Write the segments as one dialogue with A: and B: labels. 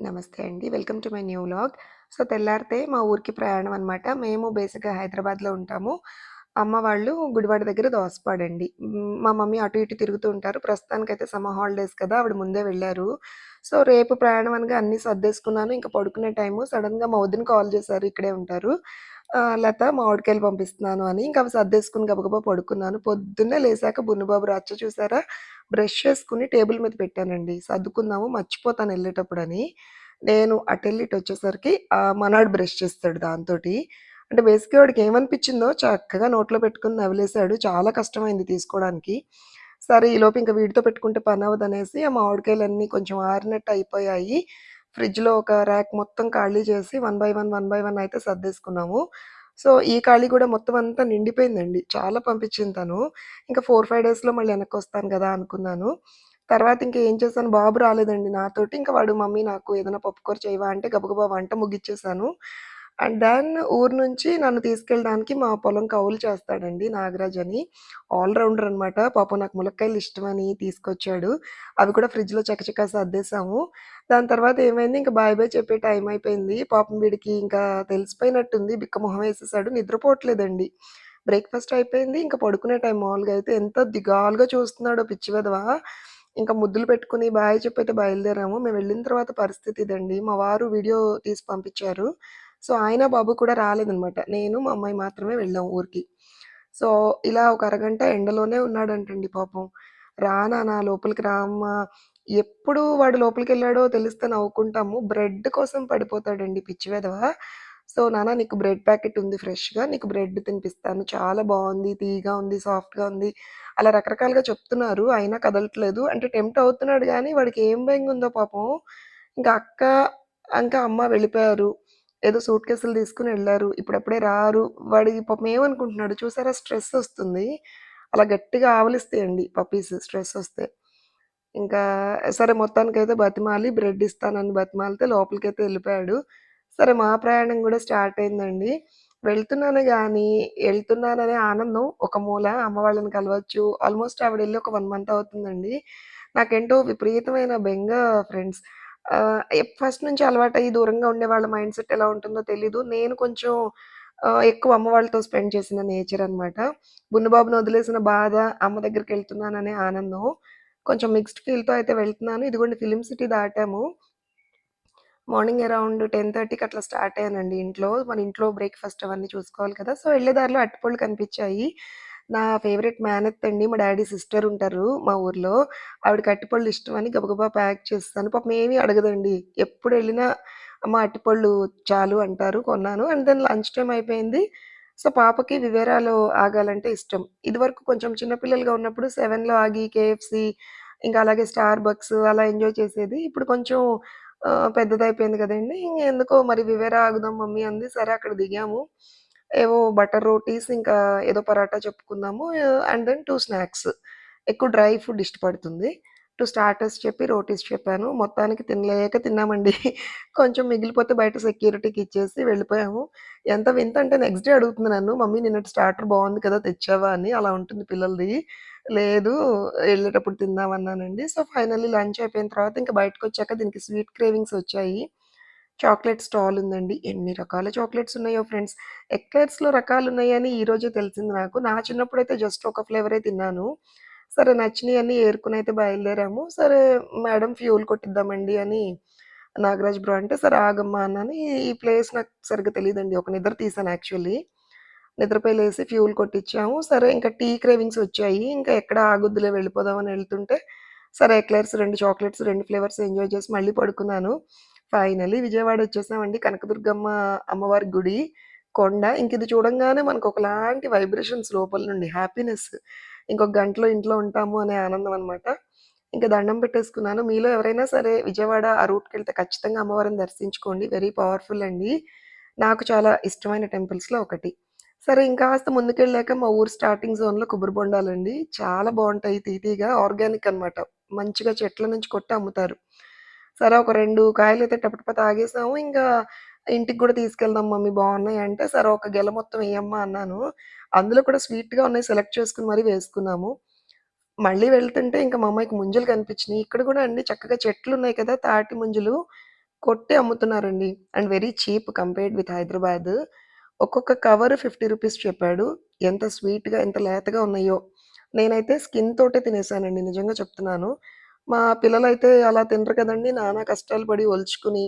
A: నమస్తే అండి. Welcome to my new vlog. So, తెల్లారితే మా ఊరికి ప్రయాణం అనమాట. మేము బేసిక్‌గా హైదరాబాద్‌లో ఉంటాము. అమ్మ వాళ్ళు గుడివాడ దగ్గర దోసపాడండి. మా మమ్మీ అటు ఇటు తిరుగుతూ ఉంటారు. ప్రస్తుతానికైతే సమ్మర్ హాలిడేస్ కదా! ఆవిడ ముందే వెళ్ళారు సో, రేపు ప్రయాణం అనగా అన్నీ సర్దేసుకున్నాను. ఇంకా పడుకునే టైము. సడన్గా మా వదిన కాల్ చేశారు. ఇక్కడే ఉంటారు. "లత మామిడికాయలు పంపిస్తున్నాను" అని. ఇంకా అవి సర్దేసుకుని గబగబా పడుకున్నాను. పొద్దున్నే లేసాక బున్నుబాబు రచ్చ చూసారా? బ్రష్ చేసుకుని టేబుల్ మీద పెట్టానండి. సర్దుకుందాము మర్చిపోతాను వెళ్ళేటప్పుడు అని నేను అటెళ్ళి ఇటొచ్చేసరికి వచ్చేసరికి మనాడు బ్రష్ చేస్తాడు దాంతోటి. అంటే బేసిక్‌గా వాడికి ఏమనిపించిందో చక్కగా నోట్లో పెట్టుకుని నవిలేసాడు. చాలా కష్టమైంది తీసుకోవడానికి. సరే ఈలోపు ఇంక వీడితో పెట్టుకుంటే పనవ్వదనేసి ఆ మామిడికాయలన్నీ కొంచెం ఆరినట్టు అయిపోయాయి. ఫ్రిడ్జ్‌లో ఒక ర్యాక్ మొత్తం ఖాళీ చేసి one by one, one by one అయితే సర్దేసుకున్నాము. సో, ఈ ఖాళీ కూడా మొత్తం అంతా నిండిపోయిందండి. చాలా పంపించింది తను. ఇంకా ఫోర్ ఫైవ్ డేస్‌లో మళ్ళీ వెనక్కి వస్తాను కదా అనుకున్నాను. తర్వాత ఇంకా ఏం చేశాను బాబు రాలేదండి నాతోటి. ఇంకా వాడు మమ్మీ నాకు ఏదైనా పప్పుకూర చేయవా అంటే గబగబా వంట ముగిచ్చేసాను. అండ్ దెన్ ఊరు నుంచి నన్ను తీసుకెళ్ళడానికి మా పొలం కౌలు చేస్తాడండి నాగరాజ్ అని. ఆల్ రౌండర్ అనమాట. పాపం నాకు ములక్కాయలు ఇష్టమని తీసుకొచ్చాడు. అవి కూడా ఫ్రిడ్జ్‌లో చకచకా సర్దేశాము. దాని తర్వాత ఏమైంది ఇంకా బాయ్ బాయ్ చెప్పే టైం అయిపోయింది. పాపం వీడికి ఇంకా తెలిసిపోయినట్టుంది. బిక్క మొహం వేసేసాడు. నిద్రపోవట్లేదండి. బ్రేక్‌ఫాస్ట్ అయిపోయింది. ఇంకా పడుకునే టైం మామూలుగా అయితే ఎంత దిగాలుగా చూస్తున్నాడో పిచ్చి వెదవా ఇంకా ముద్దులు పెట్టుకుని బాయ్ చెప్పైతే బయలుదేరాము. మేము వెళ్ళిన తర్వాత పరిస్థితి ఇదండి. మా వారు వీడియో తీసి పంపించారు. సో, ఆయన, బాబు కూడా రాలేదనమాట. నేను, మా అమ్మాయి మాత్రమే వెళ్ళాం ఊరికి. సో, ఇలా ఒక అరగంట ఎండలోనే ఉన్నాడంటండి పాపం. "రా నానా లోపలికి రామ్మా ఎప్పుడు వాడు లోపలికి వెళ్ళాడో తెలిస్తే నవ్వుకుంటాము. బ్రెడ్ కోసం పడిపోతాడండి పిచ్చి వెదవ సో, "నాన్న నీకు బ్రెడ్ ప్యాకెట్ ఉంది ఫ్రెష్‌గా. నీకు బ్రెడ్ తినిపిస్తాను. చాలా బాగుంది తీగా ఉంది. సాఫ్ట్‌గా ఉంది." అలా రకరకాలుగా చెప్తున్నారు. అయినా కదలట్లేదు. అంటే టెంప్ట్ అవుతున్నాడు కానీ వాడికి ఏం బెంగుందో పాపం. ఇంకా అక్క, ఇంకా అమ్మ వెళ్ళిపోయారు. ఏదో సూట్ కేసులు తీసుకొని వెళ్ళారు ఇప్పుడప్పుడే రారు. వాడి పాపం ఏమనుకుంటున్నాడు చూసారా స్ట్రెస్ వస్తుంది అలా గట్టిగా ఆవలిస్తాయండి పప్పీస్ స్ట్రెస్ వస్తే ఇంకా సరే మొత్తానికైతే బతిమాలి బ్రెడ్ ఇస్తానని బతిమాలితే లోపలికైతే వెళ్ళిపోయాడు సరే మా ప్రయాణం కూడా స్టార్ట్ అయిందండి. వెళ్తున్నాను కానీ వెళ్తున్నాననే ఆనందం ఒక మూల అమ్మ వాళ్ళని కలవచ్చు. ఆల్‌మోస్ట్ ఆవిడ వెళ్ళి ఒక వన్ మంత్ అవుతుందండి. నాకేంటో విపరీతమైన బెంగ ఫ్రెండ్స్. ఫస్ట్ నుంచి అలవాటు అయ్యి దూరంగా ఉండే వాళ్ళ మైండ్ సెట్ ఎలా ఉంటుందో తెలీదు. నేను కొంచెం ఎక్కువ అమ్మ వాళ్ళతో స్పెండ్ చేసిన నేచర్ అనమాట. బున్నబాబును వదిలేసిన బాధ, అమ్మ దగ్గరికి వెళ్తున్నాననే ఆనందం. కొంచెం మిక్స్డ్ ఫీల్‌తో అయితే వెళ్తున్నాను. ఇదిగోండి ఫిలిం సిటీ దాటాము. మార్నింగ్ అరౌండ్ 10:30కి అట్లా స్టార్ట్ అయ్యానండి ఇంట్లో. మన ఇంట్లో బ్రేక్‌ఫాస్ట్ అవన్నీ చూసుకోవాలి కదా! సో, వెళ్ళే దారిలో అరటిపళ్ళు కనిపించాయి నా ఫేవరెట్ మేనత్ అండి. మా డాడీ సిస్టర్ ఉంటారు మా ఊర్లో. ఆవిడకి అరటిపళ్ళు అని గబగబా ప్యాక్ చేస్తాను పాపం ఏమీ అడగదండి. ఎప్పుడెళ్ళినా అమ్మ అరటిపళ్ళు చాలు అంటారు. కొన్నాను. అండ్ దెన్ లంచ్ టైం అయిపోయింది. సో, పాపకి వివేరాలో ఆగాలంటే ఇష్టం. ఇదివరకు కొంచెం చిన్నపిల్లలుగా ఉన్నప్పుడు సెవెన్లో ఆగి కేఎఫ్‌సి ఇంకా అలాగే స్టార్ బక్స్ అలా ఎంజాయ్ చేసేది. ఇప్పుడు కొంచెం పెద్దదైపోయింది కదండి కదండీ! ఎందుకో మరి వివేరా ఆగుదాం మమ్మీ అంది. సరే అక్కడ దిగాము. ఏవో బటర్ రోటీస్ ఇంకా ఏదో పరాటా చెప్పుకుందాము అండ్ దెన్ టూ స్నాక్స్. ఎక్కువ డ్రై ఫుడ్ ఇష్టపడుతుంది. టూ స్టార్టర్స్ చెప్పి రోటీస్ చెప్పాను. మొత్తానికి తినలేక తిన్నామండి. కొంచెం మిగిలిపోతే బయట సెక్యూరిటీకి ఇచ్చేసి వెళ్ళిపోయాము. ఎంత వింత అంటే నెక్స్ట్ డే అడుగుతుంది నన్ను, "మమ్మీ నిన్నటి స్టార్టర్ బాగుంది కదా! తెచ్చావా?" అని. అలా ఉంటుంది పిల్లలది. లేదు వెళ్ళేటప్పుడు తిందామన్నానండి సో, ఫైనల్లీ లంచ్ అయిపోయిన తర్వాత ఇంక బయటకొచ్చాక దీనికి స్వీట్ క్రేవింగ్స్ వచ్చాయి. చాక్లెట్ స్టాల్ ఉందండి. ఎన్ని రకాల చాక్లెట్స్ ఉన్నాయో ఫ్రెండ్స్. ఎక్లెట్స్లో రకాలు ఉన్నాయని ఈరోజే తెలిసింది నాకు. నా చిన్నప్పుడు అయితే జస్ట్ ఒక ఫ్లేవరే తిన్నాను. సరే నచ్చినియన్నీ ఏరుకొనైతే బయలుదేరాము. సరే మేడం ఫ్యూల్ కొట్టిద్దామండి అని నాగరాజ్ బ్రో అంటే, సరే ఆగమ్మా అన్నాను. ఈ ఈ ప్లేస్ నాకు సరిగ్గా తెలియదండి ఒక నిద్ర తీసాను యాక్చువల్లీ. నిద్రపై లేసి ఫ్యూల్ కొట్టించాము సరే ఇంకా టీ క్రేవింగ్స్ వచ్చాయి. ఇంకా ఎక్కడ ఆగుద్దులే వెళ్ళిపోదాం అని సరే ఎక్లర్స్ రెండు చాక్లెట్స్ రెండు ఫ్లేవర్స్ ఎంజాయ్ చేసి మళ్ళీ పడుకున్నాను. ఫైనలీ విజయవాడ వచ్చేసామండి. కనకదుర్గమ్మ అమ్మవారి గుడి, కొండ. ఇంక ఇది చూడంగానే మనకు ఒకలాంటి వైబ్రేషన్స్ లోపల నుండి హ్యాపీనెస్. ఇంకొక గంటలో ఇంట్లో ఉంటాము అనే ఆనందం అనమాట. ఇంకా దండం పెట్టేసుకున్నాను. మీలో ఎవరైనా సరే విజయవాడ ఆ రూట్‌కెళ్తే ఖచ్చితంగా అమ్మవారిని దర్శించుకోండి. వెరీ పవర్‌ఫుల్ అండి. నాకు చాలా ఇష్టమైన టెంపుల్స్‌లో ఒకటి. సరే ఇంకాస్త ముందుకెళ్ళాక మా ఊరు స్టార్టింగ్ జోన్‌లో కొబ్బరి బొండాలండి. చాలా బాగుంటాయి తీతీగా ఆర్గానిక్ అనమాట. మంచిగా చెట్ల నుంచి కొట్టి అమ్ముతారు. సరే ఒక రెండు కాయలు అయితే టపటప తాగేసాము. ఇంకా ఇంటికి కూడా తీసుకెళ్దాం మమ్మీ బాగున్నాయి అంటే, సరే ఒక గెల మొత్తం వేయమ్మా అన్నాను. అందులో కూడా స్వీట్‌గా ఉన్నాయి సెలెక్ట్ చేసుకుని మరి వేసుకున్నాము. మళ్ళీ వెళ్తుంటే ఇంకా మా అమ్మాయికి ముంజలు కనిపించినాయి ఇక్కడ కూడా అండి చక్కగా చెట్లు ఉన్నాయి కదా! తాటి ముంజలు. కొట్టి అమ్ముతున్నారండి. And very cheap compared with Hyderabad. ఒక్కొక్క కవర్ 50 రూపీస్ చెప్పాడు. ఎంత స్వీట్‌గా, ఎంత లేతగా ఉన్నాయో. నేనైతే స్కిన్ తోటే తినేసానండి నిజంగా చెప్తున్నాను. మా పిల్లలైతే అలా తినరు కదండీ! నానా కష్టాలు పడి ఒలుచుకుని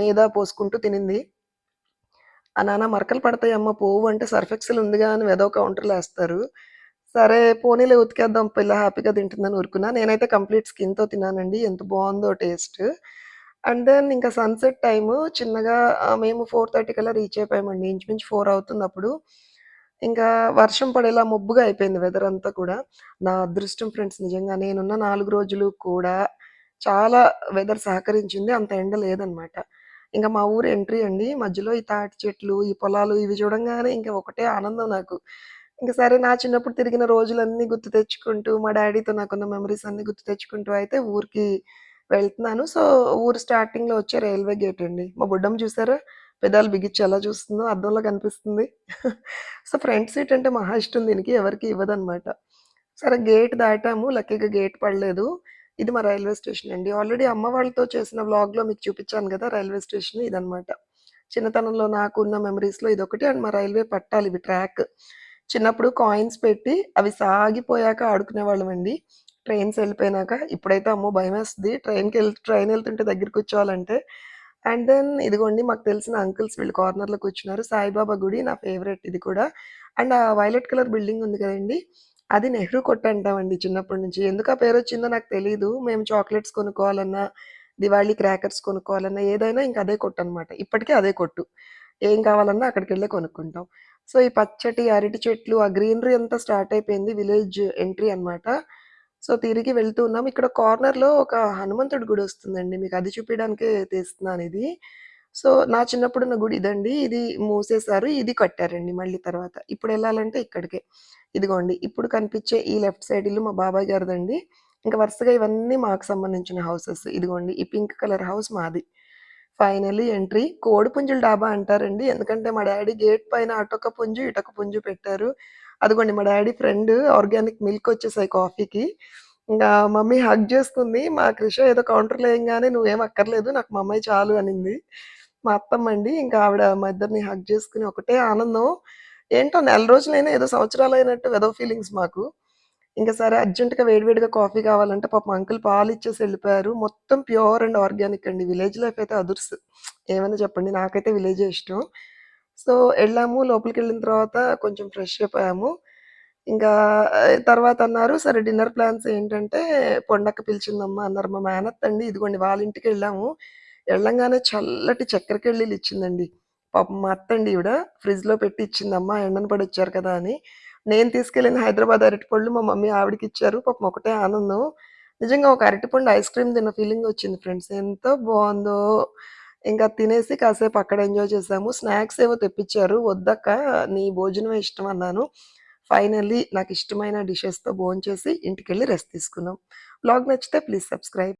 A: మీద పోసుకుంటూ తినింది. ఆ! నాన్న మరకలు పడతాయమ్మ పోవు అంటే సర్ఫ్ ఎక్సెల్ ఉందిగా అని వెదో కౌంటర్‌లో వేస్తారు సరే పోనీలే ఉతికేద్దాం పిల్ల హ్యాపీగా తింటుందని ఊరుకున్నా. నేనైతే కంప్లీట్ స్కిన్‌తో తిన్నానండి. ఎంత బాగుందో టేస్ట్. అండ్ దెన్ ఇంకా సన్‌సెట్ టైము చిన్నగా మేము ఫోర్ థర్టీ కల్లా రీచ్ అయిపోయామండి. ఇంచుమించు ఫోర్ అవుతుంది అప్పుడు ఇంకా వర్షం పడేలా మబ్బుగా అయిపోయింది వెదర్ అంతా కూడా. నా అదృష్టం ఫ్రెండ్స్ నిజంగా నేనున్న నాలుగు రోజులు కూడా చాలా వెదర్ సహకరించింది. అంత ఎండ లేదనమాట. ఇంకా మా ఊరు ఎంట్రీ అండి. మధ్యలో ఈ తాటి చెట్లు, ఈ పొలాలు ఇవి చూడంగానే ఇంకా ఒకటే ఆనందం నాకు. ఇంకా సరే నా చిన్నప్పుడు తిరిగిన రోజులన్నీ గుర్తు తెచ్చుకుంటూ, మా డాడీతో నాకున్న మెమరీస్ అన్నీ గుర్తు తెచ్చుకుంటూ అయితే ఊరికి వెళ్తున్నాను. సో, ఊరు స్టార్టింగ్‌లో వచ్చే రైల్వే గేట్ అండి. మా బుడ్డమ్మ చూసారా? పెదాలు బిగించి ఎలా చూస్తుందో అర్థంలో కనిపిస్తుంది. సో, ఫ్రంట్ సీట్ అంటే మహా ఇష్టం దీనికి. ఎవరికి ఇవ్వదనమాట. సరే గేట్ దాటాము. లక్కీగా గేట్ పడలేదు. ఇది మా రైల్వే స్టేషన్ అండి. ఆల్రెడీ అమ్మ వాళ్ళతో చేసిన వ్లాగ్‌లో మీకు చూపించాను కదా రైల్వే స్టేషన్ ఇదనమాట. చిన్నతనంలో నాకు ఉన్న మెమరీస్లో ఇదొకటి అండ్ మా రైల్వే పట్టాలు ఇవి ట్రాక్. చిన్నప్పుడు కాయిన్స్ పెట్టి అవి సాగిపోయాక ఆడుకునేవాళ్ళమండి. ట్రైన్స్ వెళ్ళిపోయినాక ఇప్పుడైతే అమ్మో! భయమేస్తది. ట్రైన్‌కెళ్ ట్రైన్ వెళ్తుంటే దగ్గర కూర్చోవాలంటే. అండ్ దెన్ ఇదిగోండి మాకు తెలిసిన అంకుల్స్ వీళ్ళు కార్నర్‌లో కూర్చున్నారు. సాయిబాబా గుడి నా ఫేవరెట్ ఇది కూడా. అండ్ ఆ వైలెట్ కలర్ బిల్డింగ్ ఉంది కదండి అది నెహ్రూ కొట్టు అంటామండి చిన్నప్పటి నుంచి. ఎందుకు ఆ పేరొచ్చిందో నాకు తెలీదు. మేము చాక్లెట్స్ కొనుక్కోవాలన్నా, దివాళీ క్రాకర్స్ కొనుక్కోవాలన్నా ఏదైనా ఇంకా అదే కొట్టు అనమాట ఇప్పటికి అదే కొట్టు. ఏం కావాలన్నా అక్కడికి వెళ్ళే కొనుక్కుంటాం. సో, ఈ పచ్చటి అరటి చెట్లు, ఆ గ్రీనరీ అంతా స్టార్ట్ అయిపోయింది. విలేజ్ ఎంట్రీ అనమాట. సో, తిరిగి వెళ్తూ ఉన్నాం. ఇక్కడ కార్నర్‌లో ఒక హనుమంతుడి గుడి వస్తుందండి మీకు అది చూపించడానికి తీస్తున్నాను ఇది సో, నా చిన్నప్పుడున్న గుడి ఇదండి. ఇది మూసేశారు. ఇది కట్టారండి మళ్ళీ తర్వాత. ఇప్పుడు వెళ్ళాలంటే ఇక్కడికే. ఇదిగోండి ఇప్పుడు కనిపించే ఈ లెఫ్ట్ సైడ్ ఇల్లు మా బాబాయ్ గారిదండి. ఇంకా వరుసగా ఇవన్నీ మాకు సంబంధించిన హౌసెస్. ఇదిగోండి ఈ పింక్ కలర్ హౌస్ మాది. Finally entry. కోడిపుంజుల డాబా అంటారండి. ఎందుకంటే మా డాడీ గేట్ పైన అటొక పుంజు, ఇటొక పుంజు పెట్టారు. అదిగోండి మా డాడీ ఫ్రెండ్ ఆర్గానిక్ మిల్క్ వచ్చేసాయి కాఫీకి. ఇంకా మమ్మీ హగ్ చేస్తుంది మా కృష ఏదో కౌంటర్‌లో ఎయంగానే "నువ్వేం అక్కర్లేదు. నాకు మా అమ్మాయి చాలు" అనింది. మా అత్తమ్మ అండి ఇంకా ఆవిడ మా ఇద్దరిని హగ్ చేసుకుని ఒకటే ఆనందం. ఏంటో నెల రోజులైనా ఏదో సంవత్సరాలు అయినట్టు వెదో ఫీలింగ్స్ మాకు. ఇంకా సరే అర్జెంటుగా వేడివేడిగా కాఫీ కావాలంటే పాపం అంకుల్ పాలు ఇచ్చేసి వెళ్ళిపోయారు మొత్తం ప్యూర్ అండ్ ఆర్గానిక్ అండి. విలేజ్ లైఫ్ అయితే అదుర్స్. ఏమైనా చెప్పండి. నాకైతే విలేజే ఇష్టం. సో, వెళ్ళాము లోపలికి వెళ్ళిన తర్వాత కొంచెం ఫ్రెష్ అయిపోయాము. ఇంకా తర్వాత అన్నారు సరే డిన్నర్ ప్లాన్స్ ఏంటంటే "పొండక్క పిలిచిందమ్మా" అన్నారు. మా మేనత్తండి ఇదిగోండి వాళ్ళ ఇంటికి వెళ్ళాము వెళ్ళంగానే చల్లటి చక్కెరకెళ్ళీలు ఇచ్చిందండి. పాపం మా అత్తండి ఈవిడ. ఫ్రిడ్జ్‌లో పెట్టి ఇచ్చిందమ్మా ఎండను పడి వచ్చారు కదా! అని. నేను తీసుకెళ్ళిన హైదరాబాద్ అరటిపళ్ళు మా మమ్మీ ఆవిడకి ఇచ్చారు పాపం ఒకటే ఆనందం. నిజంగా ఒక అరటిపండు ఐస్ క్రీమ్ తిన్న ఫీలింగ్ వచ్చింది ఫ్రెండ్స్. ఎంత బాగుందో ఇంకా తినేసి కాసేపు అక్కడ ఎంజాయ్ చేసాము. స్నాక్స్ ఏవో తెప్పిచ్చారు. "వద్దక్క నీ భోజనమే ఇష్టం" అన్నాను. ఫైనల్లీ నాకు ఇష్టమైన డిషెస్‌తో భోంచేసి ఇంటికెళ్ళి రెస్ట్ తీసుకున్నాం. బ్లాగ్ నచ్చితే ప్లీజ్ సబ్స్క్రైబ్.